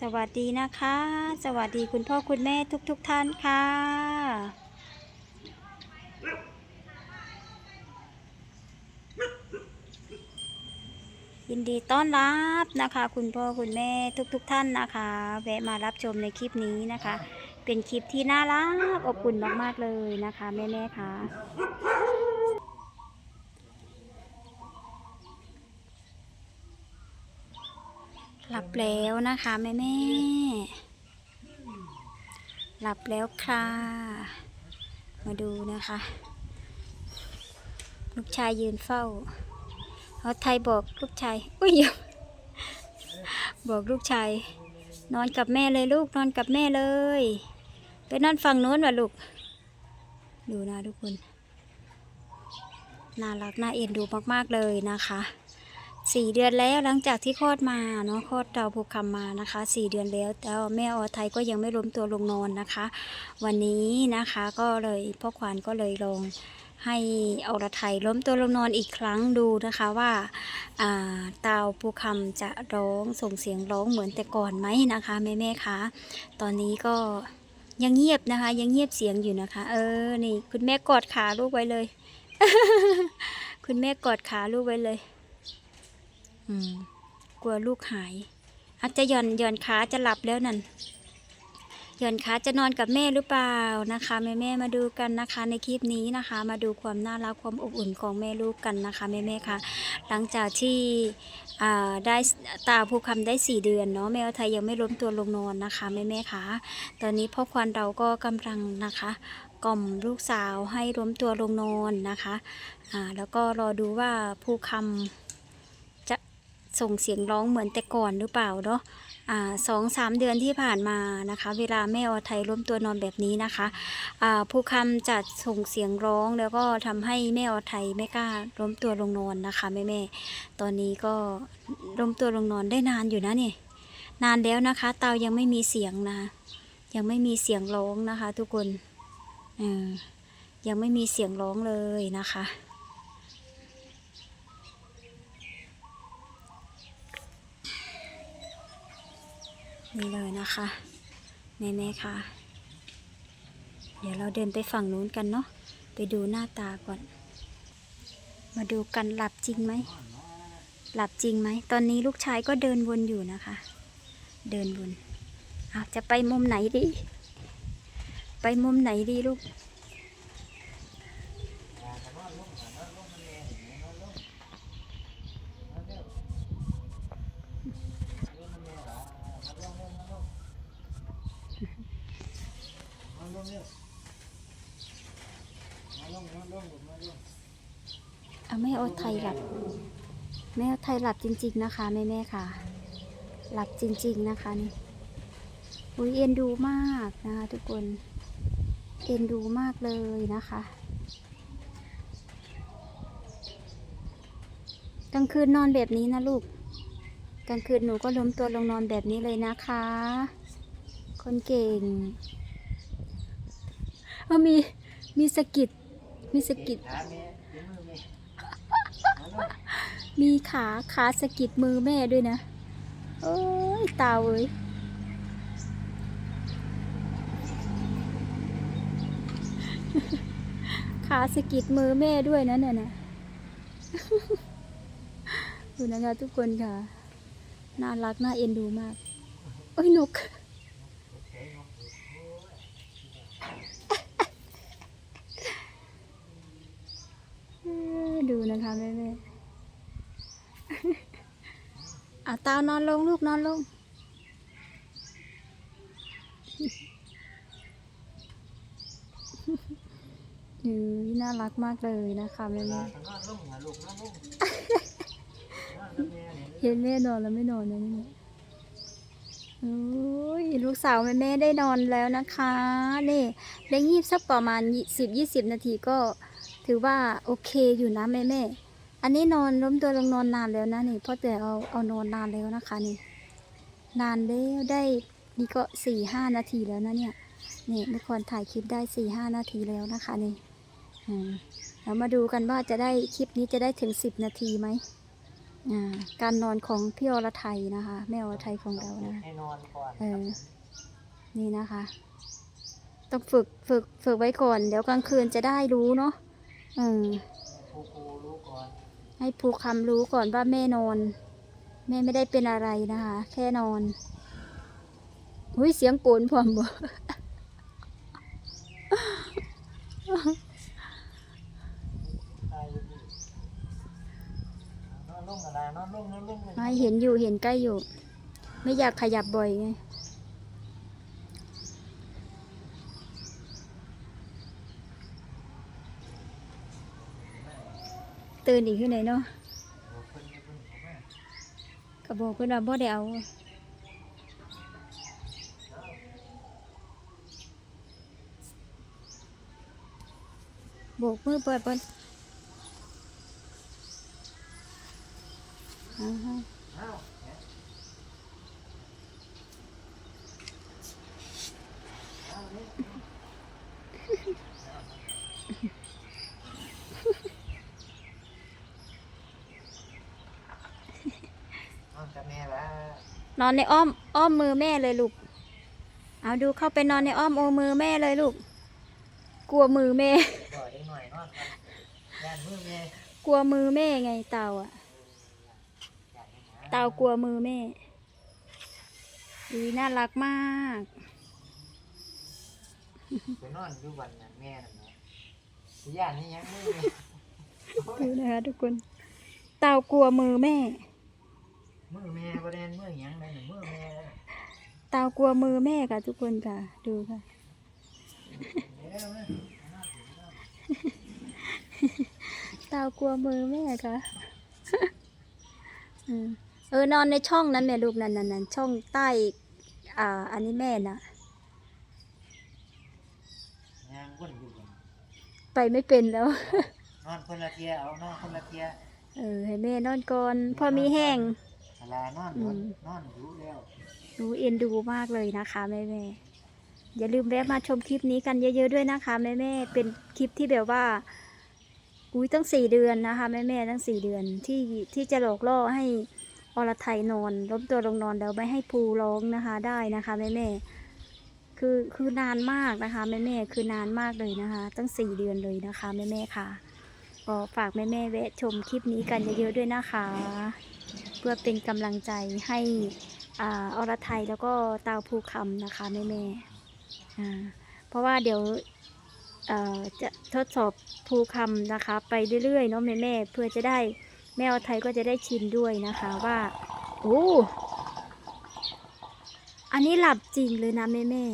สวัสดีนะคะ สวัสดีคุณพ่อคุณแม่ทุกๆทท่านค่ะ ยินดีต้อนรับนะคะ คุณพ่อคุณแม่ทุกๆทท่านนะคะ แวะมารับชมในคลิปนี้นะคะ เป็นคลิปที่น่ารักอบอุ่นมากๆเลยนะคะแม่ๆค่ะ หลับแล้วนะคะแม่แม่หลับแล้วค่ะ มาดูนะคะ ลูกชายยืนเฝ้าเอาไทยบอกลูกชายอุ้ยบอกลูกชาย นอนกับแม่เลยลูกนอนกับแม่เลย ไปนอนฝั่งโน้นว่ะลูก ดูนะทุกคน น่ารักน่าเอ็นดูมากๆเลยนะคะ สี่เดือนแล้วหลังจากที่คลอดมาเนาะคลอดดาวภูคำมานะคะสี่เดือนแล้วแต่แม่ออไทยก็ยังไม่ล้มตัวลงนอนนะคะ วันนี้นะคะก็เลยพ่อขวัญก็เลยลองให้อรไทยล้มตัวลงนอนอีกครั้งดูนะคะว่าอ่าดาภูคำจะร้องส่งเสียงร้องเหมือนแต่ก่อนไหมนะคะแม่แม่ๆคะตอนนี้ก็ยังเงียบนะคะ ยังเงียบเสียงอยู่นะคะ เออนี่คุณแม่กอดขาลูกไว้เลย คุณแม่กอดขาลูกไว้เลย อืม กลัวลูกหาย อาจจะหย่อนหย่อนขาจะหลับแล้วนั่นหย่อนขาจะนอนกับแม่หรือเปล่านะคะแม่แม่มาดูกันนะคะในคลิปนี้นะคะ มาดูความน่ารักความอบอุ่นของแม่ลูกกันนะคะแม่แม่ค่ะหลังจากที่ได้ตาผู้คำได้สี่เดือนเนาะแม่ไทยยังไม่ล้มตัวลงนอนนะคะแม่แม่ค่ะตอนนี้พ่อควันเราก็กำลังนะคะกล่อมลูกสาวให้ล้มตัวลงนอนนะคะอ่าแล้วก็รอดูว่าผู้คำ ส่งเสียงร้องเหมือนแต่ก่อนหรือเปล่าเนาะสองสามเดือนที่ผ่านมานะคะ เวลาแม่อไทยล้มตัวนอนแบบนี้นะคะผู้คำจะส่งเสียงร้องแล้วก็ทำให้แม่อไทยไม่กล้าล้มตัวลงนอนนะคะแม่แม่ๆตอนนี้ก็ล้มตัวลงนอนได้นานอยู่นะเนี่ยนานแล้วนะคะ เตายังไม่มีเสียงนะคะยังไม่มีเสียงร้องนะคะ ทุกคนยังไม่มีเสียงร้องเลยนะคะ นี่เลยนะคะแน่ๆค่ะ เดี๋ยวเราเดินไปฝั่งนู้นกันเนาะไปดูหน้าตาก่อน มาดูกันหลับจริงไหมหลับจริงไหมตอนนี้ลูกชายก็เดินวนอยู่นะคะ เดินวนอาจะไปมุมไหนดี ไปมุมไหนดีลูก เอาแม่เอไทยหลับแม่เอไทยหลับจริง ๆนะคะแม่แม่ค่ะ หลับจริง ๆนะคะนี่อุ้ยเอ็นดูมากนะคะทุกคน เอ็นดูมากเลยนะคะกลางคืนนอนแบบนี้นะลูก กลางคืนหนูก็ล้มตัวลงนอนแบบนี้เลยนะคะ คนเก่งเออมีมีสะกิดมีสะกิด มีขาขาสะกิดมือแม่ด้วยนะเอ้ยตาเอ้ยขาสะกิดมือแม่ด้วยนะเนี่ยนะดูนะคะทุกคนค่ะ น่ารักน่าเอ็นดูมาก โอ้ยนกดูนะคะแม่แม่ อาตาวนอนลงลูกนอนลง อือน่ารักมากเลยนะคะแม่แม่เห็นแม่นอนแล้วไม่นอนนะนี่โอ้ยลูกสาวแม่แม่ได้นอนแล้วนะคะนี่เลี้ยงยีบสักประมาณสิบยี่สิบนาทีก็ถือว่าโอเคอยู่นะแม่แม่ อันนี้นอนล้มตัวลงนอนนานแล้วนะนี่พ่อแต่เอาเอานอนนานแล้วนะคะนี่ นานแล้วได้นี่ก็สี่ห้านาทีแล้วนะเนี่ยนี่เมื่อก่อนถ่ายคลิปได้สี่ห้านาทีแล้วนะคะนี่อืมเรามาดูกันว่าจะได้คลิปนี้จะได้ถึงสิบนาทีไหมอ่าการนอนของพี่อรไทยนะคะแม่อรไทยของเรานะให้นอนก่อนเออนี่นะคะ ต้องฝึกฝึกฝึกไว้ก่อน เดี๋ยวกลางคืนจะได้รู้เนาะเออครูครูรู้ก่อน ให้ผูกคำรู้ก่อนว่าแม่นอน แม่ไม่ได้เป็นอะไรนะคะ แค่นอนอุ้ยเสียงปูนพร้อมบ่ไม่เห็นอยู่เห็นใกล้อยู่ ไม่อยากขยับบ่อยไง ตื่นอีกขึ้นไหนเนาะกระบอกเพื่อนว่าบ่ได้เอาโบกมือเปิดเปิดอ่าฮะ อ้าวเนี่ยนอน กับแม่แล้วนอนในอ้อมอ้อมมือแม่เลยลูก เอาดูเข้าไปนอนในอ้อมโอมือแม่เลยลูก กลัวมือแม่ บ่อยได้หน่อยนอนกันย่านมือแม่กลัวมือแม่ไงเต่าอะ ย่านให้หาเต่ากลัวมือแม่ดีน่ารักมาก ไปนอนอยู่วันนั้นแม่นั่นนะสิย่านนี่ยังมือแม่ ดูนะคะทุกคน เต่ากลัวมือแม่ มือแม่บ่ได้มือหยังเลยมือแม่เต่ากลัวมือแม่ค่ะทุกคนค่ะ ดูค่ะเดี๋ยวนะเต่ากลัวมือแม่ค่ะอืมเออนอนในช่องนั้นแม่ลูกนั่นนั่นนั่นช่องใต้ อ่า อันนี้แม่น่ะ ยางวนอยู่บนไปไม่เป็นแล้ว นอนคนละเทียเอานอนคนละเทียเออให้แม่นอนก่อนพอมีแห้งเว ลานอนบนนอนรู้แล้วหนูเอ็นดูมากเลยนะคะแม่แม่ๆอย่าลืมแวะมาชมคลิปนี้กันเยอะๆด้วยนะคะแม่แม่ๆเป็นคลิปที่แบบว่า อุ้ยตั้งสี่เดือนนะคะแม่แม่ๆตั้งสี่เดือนที่ที่จะหลอกล่อให้อรไทยนอนล้มตัวลงนอนแล้วไม่ให้ภูร้องนะคะได้นะคะแม่แม่ๆคือคือนานมากนะคะแม่แม่ๆคือนานมากเลยนะคะ ตั้งสี่เดือนเลยนะคะแม่แม่ๆค่ะก็ฝากแม่แม่ๆแวะชมคลิปนี้กันเยอะๆด้วยนะคะ เพื่อเป็นกำลังใจให้อรไทยแล้วก็เตาภูคำนะคะแม่แม่เพราะว่าเดี๋ยวจะทดสอบภูคำนะคะ ไปเรื่อยๆเนาะแม่แม่เพื่อจะได้แม่อรไทยก็จะได้ชินด้วยนะคะว่าโอ้อันนี้หลับจริงเลยนะแม่แม่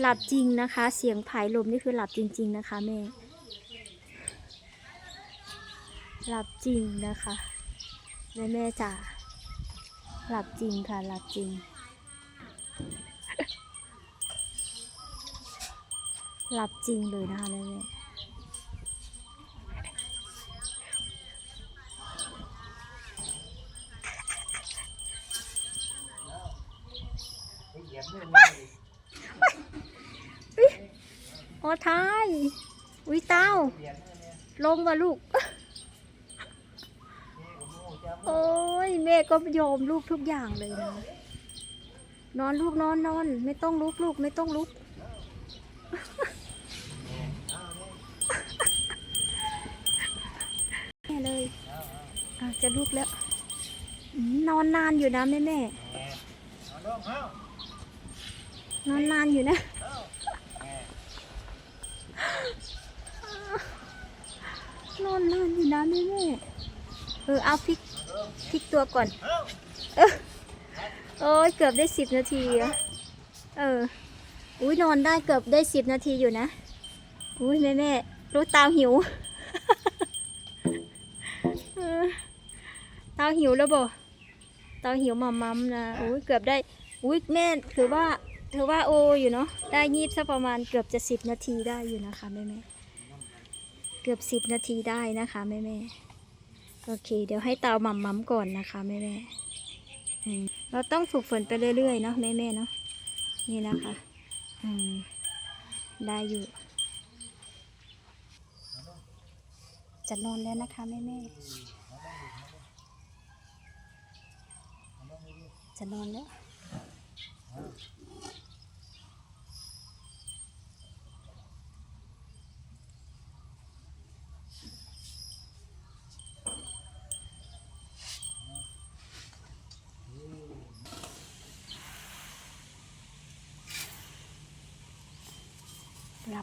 หลับจริงนะคะ เสียงผายลมนี่คือหลับจริง ๆ นะคะแม่ หลับจริงนะคะแม่แม่จ๋าหลับจริงค่ะหลับจริง หลับจริงเลยนะคะแม่แม่ไปเหยียบมือแม่ดิโอ้ทาย อุ้ยเต้า ลงมาลูก โอ้ยแม่ก็ยอมลูกทุกอย่างเลยนะ นอนลูกนอนนอน ไม่ต้องลุกลูกไม่ต้องลุก แม่เลยอาเอาอะจะลุกแล้ว นอนนานอยู่นะแม่แม่นอนนานอยู่นะนอนนานอยู่นะแม่แม่ เออเอาพลิกพลิกตัวก่อน เออโอ้ยเกือบได้สิบนาทีอะเออ อุ้ยนอนได้เกือบได้สิบนาทีอยู่นะ อุ้ยแม่แม่รู้ตาวหิวตาวหิวแล้วบ่ตาวหิวมัมมัมนะอุ้ยเกือบได้อุ้ยแม่ถือว่าถือว่าโออยู่เนาะได้ยีบสักประมาณเกือบจะสิบนาทีได้อยู่นะคะแม่แม่เกือบสิบนาทีได้นะคะแม่แม่ โอเค เดี๋ยวให้เตาหม่ำมัมก่อนนะคะแม่แม่เราต้องฝึกฝนไปเรื่อยๆเนาะแม่แม่เนาะนี่นะคะอืมได้อยู่ จะนอนแล้วนะคะแม่แม่จะนอนแล้ว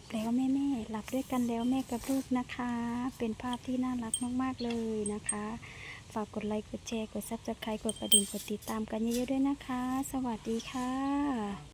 บแล้วแม่แม่หลับด้วยกันแล้วแม่กับลูกนะคะ เป็นภาพที่น่ารักมากๆเลยนะคะ ฝากกดไลค์กดแชร์กดซับสไครต์กดกระดิ่งกดติดตามกันเยอะๆด้วยนะคะ สวัสดีค่ะ